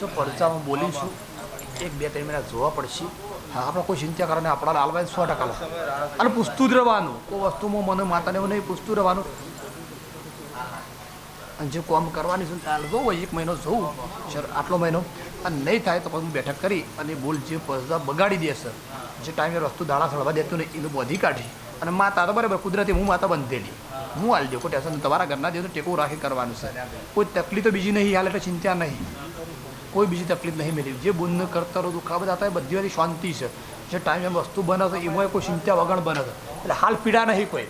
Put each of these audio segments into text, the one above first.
જો પડચામાં બોલીશું, એક બે ત્રણ મહિના જોવા પડશે. હા, આપણે કોઈ ચિંતા કરવાની આપણા લાલભાઈ સો ટકા અને પૂછતું જ રહેવાનું, કોઈ વસ્તુમાં મને, માતાને એવું નહીં, પૂછતું રહેવાનું. અને જે કોમ કરવાની છે ચાલ હોય, એક મહિનો જોઉં, સર, આટલો મહિનો. અને નહીં થાય તો પછી હું બેઠક કરી અને બોલ જે બગાડી સર. જે ટાઈમે વસ્તુ દાણા સળવા દેતું નહીં, એનું બધી કાઢી અને માતા તો બરાબર કુદરતી હું માતા બંધેલી. હું. હાલ દઉં કોઈ ટેન્શન તમારા ઘરના દેવું ટેકો રાખી કરવાનું છે. કોઈ તકલીફ તો બીજી નહીં હાલ એટલે ચિંતા નહીં. કોઈ બીજી તકલીફ નહીં મેળવી. જે બુન કરતા રહો દુઃખા બધા હતા એ બધી વાળી શાંતિ છે. જે ટાઈમ એમ વસ્તુ બને છે એમાં કોઈ ચિંતા વગણ બને છે. એટલે હાલ પીડા નહીં કોઈ.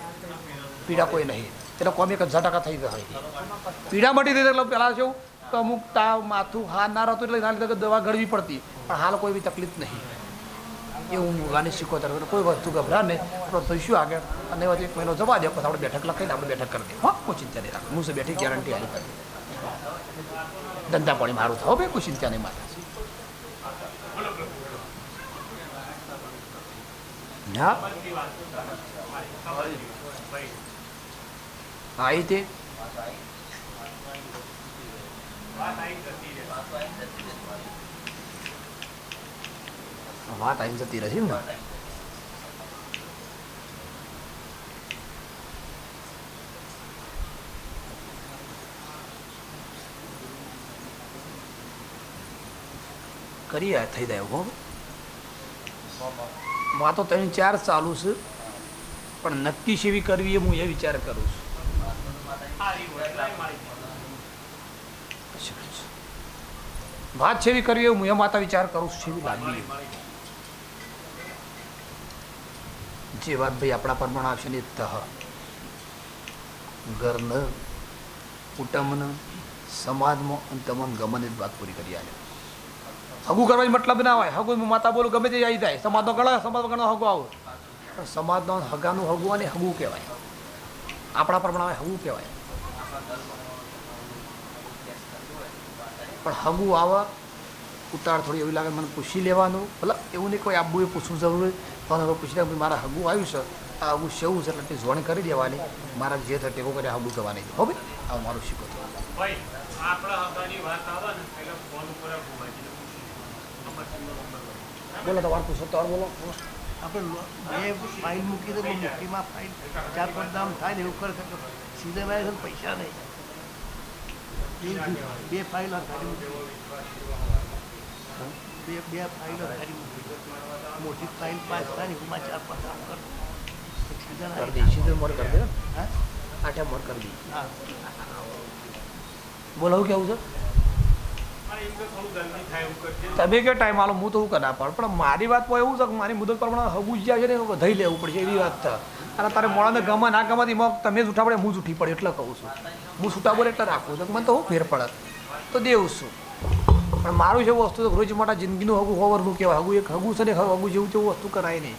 પીડા કોઈ નહીં. એટલે કોમ એક હજાર ટકા થઈ જાય પીડા મટી થઈ એટલે પહેલાં તો અમુક તાવ માથું હા ના રહેતું એટલે એના લીધે દવા ગળવી પડતી. પણ હાલ કોઈ બી તકલીફ નહીં. એવું ગાની શીખવતા રહો. કોઈ વસ્તુ ગભરા નહીં થઈશું આગળ અને એક મહિનો જવા દે, પછી આપણે બેઠક લખીને આપણે બેઠક કરી દઈએ હા, કોઈ ચિંતા નહીં રાખો. હું છે, બેઠી ગેરંટી આવી કરી ધંધા પાણી મારું થાવ ભાઈ, કોઈ ચિંતા નહીં મારે. હા? હા, એ તે. વાત રહી ને. કરીએ થઈ જાય, હો. માં તો ત્રણ ચાર ચાલુ છે, પણ નક્કી સેવી કરવી એ હું એ વિચાર કરું છું. વાત છેવી કરવી એ હું એ માતા વિચાર કરું છું સેવી લાગવી જે વાત ભાઈ આપણા પ્રમાણ આવશે ને તહ. ઘરને, કુટુંબને, સમાજમાં અને તમને ગમન જ વાત પૂરી કરી આલે. હગું કરવાની મતલબ ના હોય. હગું માતા બોલું ગમે તે આવી જાય. સમાજનો ગળા સમાજ ગણો હગો આવો. પણ સમાજનો હગાનું હગું અને હગું કહેવાય. આપણા પ્રમાણે હગું કહેવાય. પણ હગું આવે ઉતાર થોડી એવી લાગે મને પૂછી લેવાનું. ભલે એવું નહીં કોઈ આબુ એ પૂછવું જરૂરી. પણ હવે પૂછીને ભાઈ મારા હગું આવ્યું છે આ હગું સેવું છે એટલે તે જોણ કરી દેવાની. મારા જે થાય ટેકો કરી હગું થવાની હો ભાઈ આ મારું શીખો ભાઈ આપણા હગાની વાત આવે ને ફોન ઉપર. બોલો તમારે પૂછો તો બોલો. આપણે બે ફાઇલ મૂકી દે મૂકીમાં ફાઇલ. ચાર પાંચ દામ થાય ને એવું કરે છે સીધે મારે છે પૈસા નહીં. બે- બે ફાઇલ બે બે ફાઇલ મોટી ફાઇલ પાંચ થાય એમાં ચાર પાંચ દામ કર. कर दी ના દઈ સીધું મોર કરી દે. હા? આઠે મોર કરી દઈ હા. બોલો હું કેવું છે? પણ. તમે કે ટાઈમ આલો? હું તો હું કરા પણ પણ મારી વાત તો એવું છે કે મારી મુદત પ્રમાણે હગું જ્યાં છે ને વધારી લેવું પડશે એવી વાત છે. અને તારે મોડાને ગમે ના ગમે એમાં તમે જૂઠા પડે હું જૂઠી પડે એટલે કહું છું. હું છૂટા બોલે એટલે રાખું છું. મને તો હું ફેર પડે? તો દેવું છું. પણ મારું જેવું વસ્તુ તો રોજ માટે જિંદગીનું હગું હોવરનું કહેવાય. હગું એક હગું છે ને હગું જેવું જેવું વસ્તુ કરાય નહીં.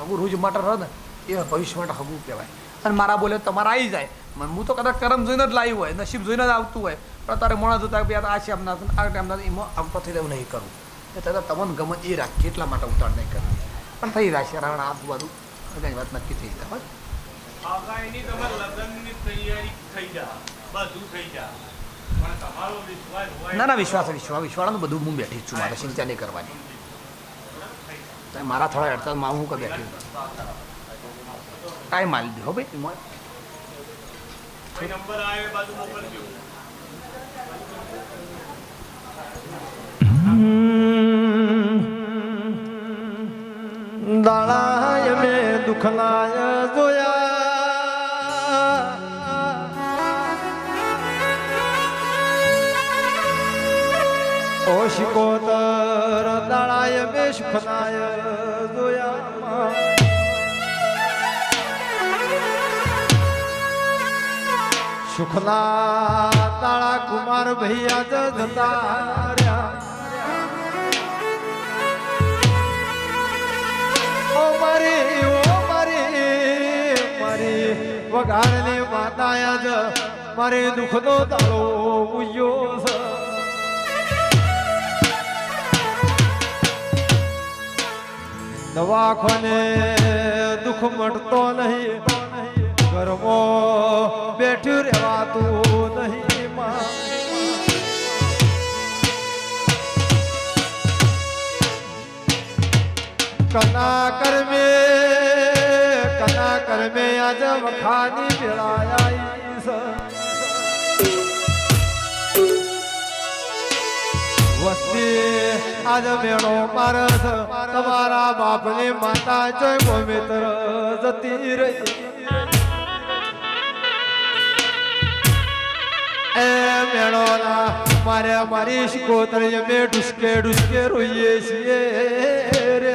હગું રોજ માટે રહે ને, એ ભવિષ્ય માટે હગું કહેવાય. અને મારા બોલે તમારે આવી જાય. મને હું તો કદાચ કરમ જોઈને જ લાવ્યું હોય, નસીબ જોઈને જ આવતું હોય. પણ તારે મોણા જોતા યાર આ છે આમના આ ટાઈમના એમાં આમ પછી એવું નહીં કરવું એટલે તારે તમને ગમે એ રાખીએ એટલા માટે ઉતાર નહીં કરવી. પણ થઈ જશે રાવણ આ બધું કઈ વાત નક્કી થઈ જાય, બસ. હગાઈની તમારે લગ્નની તૈયારી થઈ જા. બધું થઈ જા. ના ના, વિશ્વાસ વિશ્વાસ વિશ્વાસનું બધું હું બેઠી છું. મારે ચિંતા નહીં કરવાની. મારા થોડા હડતાલમાં હું કે બેઠી કાંઈ માલ દે હો ભાઈ. નંબર આવે મેં દુખલાય જોયા ઓ શિકોતર દાળાય મેં સુખનાય જોયા સુખના તાળા કુમાર ભૈયા જ જતા રહ્યા ઓ મારી ઓ મારી મારી વગાડની માતાયા જ મારી દુઃખનો તાળો ઉયો છે. દવાખાને દુઃખ મટતો નહીં. ઘરમાં બેઠું રહેવાતું નહીં માં. કના કરમે કના કરમે આજ વખાની વેળાયા વસ્તી આજ મેળો મારસ તમારા બાપની માતા જોઈ ગોમિત્ર જતી રહી. એ મેળો ના મારે મારી શિકોતર મેં ડુસકે ડુસકે રોઈએ છીએ રે.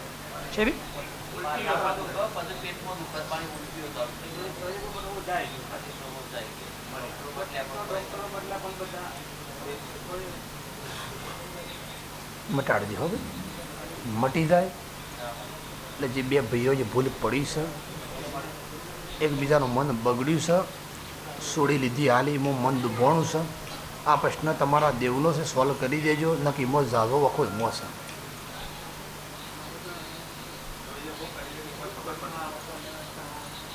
બી મટાડી દે હવે મટી જાય. એટલે જે બે ભાઈઓ જે ભૂલ પડી છે, એકબીજાનું મન બગડ્યું છે, સોડી લીધી હાલી, એમાં મન દુભાણું છે. આ પ્રશ્ન તમારા દેવનો છે સોલ્વ કરી દેજો. નક્કી મો જાગો વખો મો છે.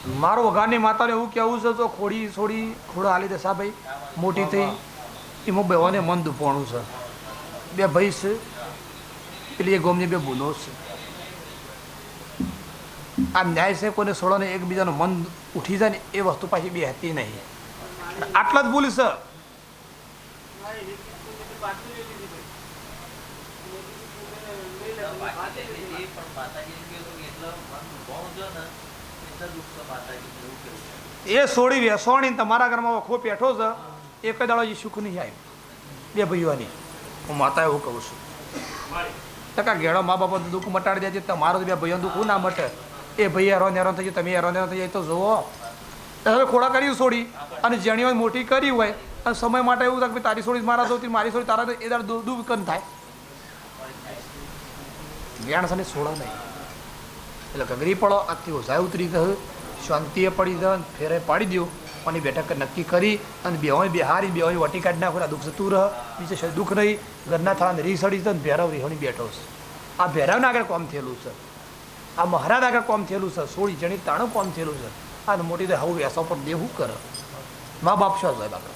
મારો વઘારની માતાને એવું કહેવું છે તો ખોડી છોડી ખોડો હાલી દે ભાઈ. મોટી થઈ, એમાં બેવાને મન દુપોણું છે. બે ભાઈ છે, પેલી એ ગોમની બે ભૂલો છે. આ ન્યાય છે, કોઈને છોડોને એકબીજાનું મન ઉઠી જાય ને એ વસ્તુ પાછી બે હતી નહીં. આટલા જ ભૂલ છે. એ સોડી વેસોણી તમારા ઘરમાં વખો પેઠો છે એક દાડો એ સુખ નહીં આવ્યું. બે ભાઈઓની. હું માતા એવું કહું છું. ટકા ઘેડો મા બાપા દુઃખ મટાડી દેજે તમારો બે ભાઈઓ દુઃખ ના મટે. એ ભાઈ હેરાન હેરાન થઈ જાય તમે હેરાન હેરાન થઈ જાય તો જુઓ. હવે ખોડા કર્યું છોડી અને જેણીઓ મોટી કરી હોય અને સમય માટે એવું થાય કે તારી છોડી મારા જોતી મારી છોડી તારા એ દાડ દુઃખ કન થાય. જ્ઞાન સાને છોડા નહીં. એટલે ગગરી પડો આથી ઓઝાય ઉતરી ગયું. શાંતિએ પડી દો ફેરે પાડી દો અને બેઠક નક્કી કરી અને બેહોય બિહારી, બેહોય વટી કાઢી નાખો, આ દુઃખ જતું રહ. બીજે દુઃખ નહીં ઘરના થવાને રી સડી તો ભેરવ રીહોણી બેઠો છે. આ ભેરવના આગળ કોમ થયેલું છે. આ મહારાજ આગળ કોમ થયેલું છે. સોળી જણી તાણું કોમ થયેલું છે. આ મોટી તો હવે વેસો પર દેવું કરે. મા બાપ શું સાહેબ આગળ?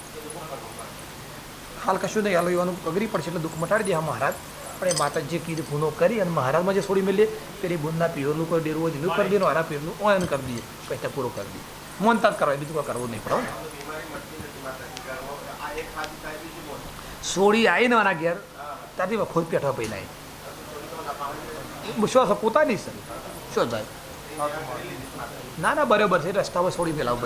હાલ કશું નહીં. હાલ યુવાનું કગરી પડશે એટલે દુઃખ મટાડી દે આ મહારાજ. પણ એ માતા જે કીધું ગુનો કરી અને મહારાજમાં જે છોડી મળીએ પેલી બુનના પીરનું કોઈ ડેરું હોય એનું કરી દઈએ હારા પીરનું ઓયન કરી દઈએ પૈસા પૂરો કરી દઈએ. મોન તાત કરવા, બીજું કોઈ કરવું નહીં પડે સોળી આવીને મારા ઘેર ત્યાંથી ખુદ પેઠા પહેલા શું છે પોતાની છે. શું થાય? ના ના, બરાબર છે, રસ્તા પર છોડી પેલા જ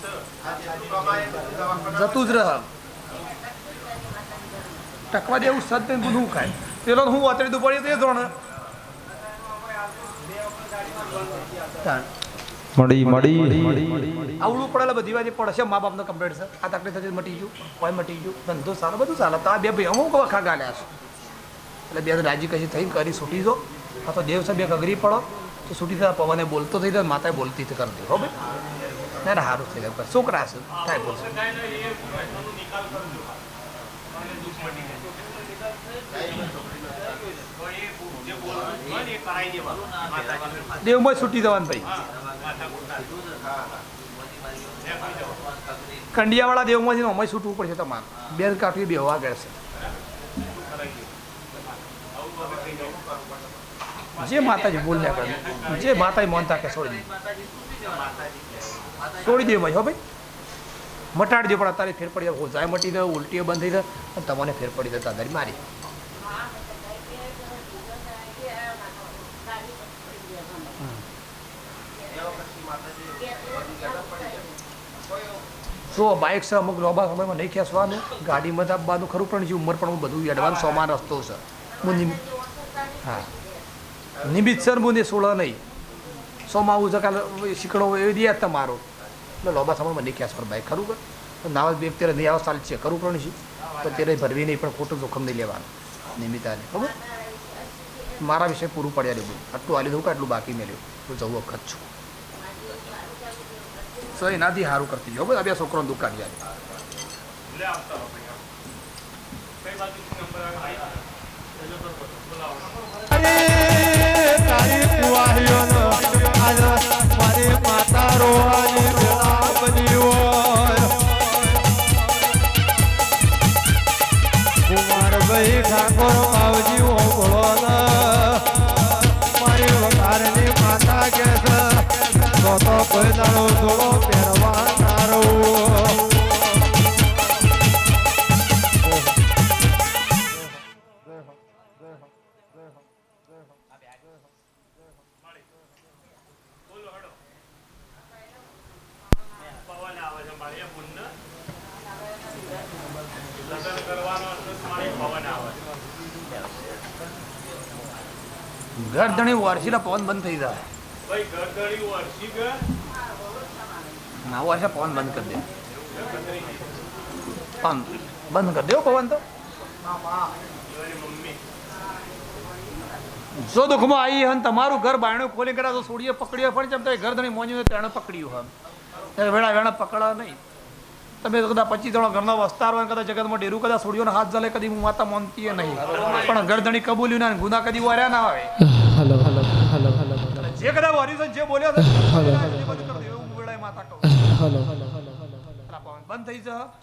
સર જતું જ રહ. ટકવા દેવું સદ ને બધું ખાય પેલો હું વાતરી દું પડી તે ધોરણ. મળી મળી. આવડું પડેલા બધી વાત પડશે મા બાપનો કમ્પ્લેટ છે. આ તકલીફ થતી મટી ગયું કોઈ મટી ગયું. ધંધો સારો બધું ચાલે તો આ બે ભાઈ અમુક વખા ગાલ્યા છું. એટલે બે રાજી કશી થઈ કરી છૂટી જો. આ તો દેવ એક અઘરી પડો. તો છૂટી થતા પવને બોલતો થઈ જાય માતાએ બોલતી કરતી હો ભાઈ. ના ના સારું થઈ જાય. છોકરા છે થાય બોલશે દેવમાં છૂટી જવાનું ભાઈ. કંડિયાવાળા દેવમાંથી અમારે છૂટવું પડશે તમારે. બેન કાઠી બે ગયા ગળશે. જે માતાજી બોલ્યા કરે, જે માતાજી માનતા કે છોડી દે. છોડી દે ભાઈ, હો ભાઈ. મટાડી દે પણ અત્યારે ફેર પડી જાય. જાય મટી જાય ઉલટીઓ બંધ થઈ જાય, અને તમને ફેર પડી જાય તારી મારી જો બાઇક છે, અમુક લોબા સમયમાં નહીં ખેંચવાનું, ગાડીમાં દાબવાનું ખરું, પણ જે ઉંમર પણ હું બધું એડવાન્સ સોમાં રસ્તો છે. હું હા. નિમિત સર, મુને સોળ નહીં. સોમાં આવું છે, કાલે શીખડો એવી દે તમારો. એટલે લોબા સમયમાં નહીં ખેંચવાનું બાઇક, ખરું કર નાવા બે અત્યારે નહીં આવા ચાલે છે ખરું પણ છે તો ત્યારે ભરવી નહીં, પણ ખોટું જોખમ નહીં લેવાનું નિમિત્તાને ખબર? મારા વિશે પૂરું પડ્યા રહ્યું આટલું આલી દઉં કે આટલું બાકી મેળ્યું હું જવું વખત છું. તો એનાથી સારું કરતી જાઓ બધા બે છોકરોને દુકાન અરે તારી આજ મારી માતા રોવાની વેળા બની હોય કુમારભાઈ ઠાકોર માવજી ઓગળો મારી વઘારની માતા કે તો તો કોઈ દાડો થોડો બોલો હડો પવન ગરદણી વર્ષીલા પવન બંધ થઈ જાય. ભાઈ ગરદણી વર્ષી ગયા ના, વર્ષે પવન બંધ કરી દે. પવન બંધ કરી દો પવન તો. જો દુઃખમાં આવી હન તમારું ઘર બાયણું ખોલી કરા તો સોડીએ પકડ્યો પણ જેમ તમે ઘર ધણી મોન્યું તેણે પકડ્યું હમ ત્યારે વેળા વેણા પકડા નહીં. તમે કદાચ પચીસ જણો ઘરનો વસ્તાર હોય કદાચ જગતમાં ડેરું કદાચ સોડીઓનો હાથ જલે કદી હું માતા માનતી નહીં. પણ ઘરધણી કબૂલ્યું ના ગુના કદી વાર્યા ના આવે. જે કદાચ છે જે બોલ્યો છે બંધ થઈ જા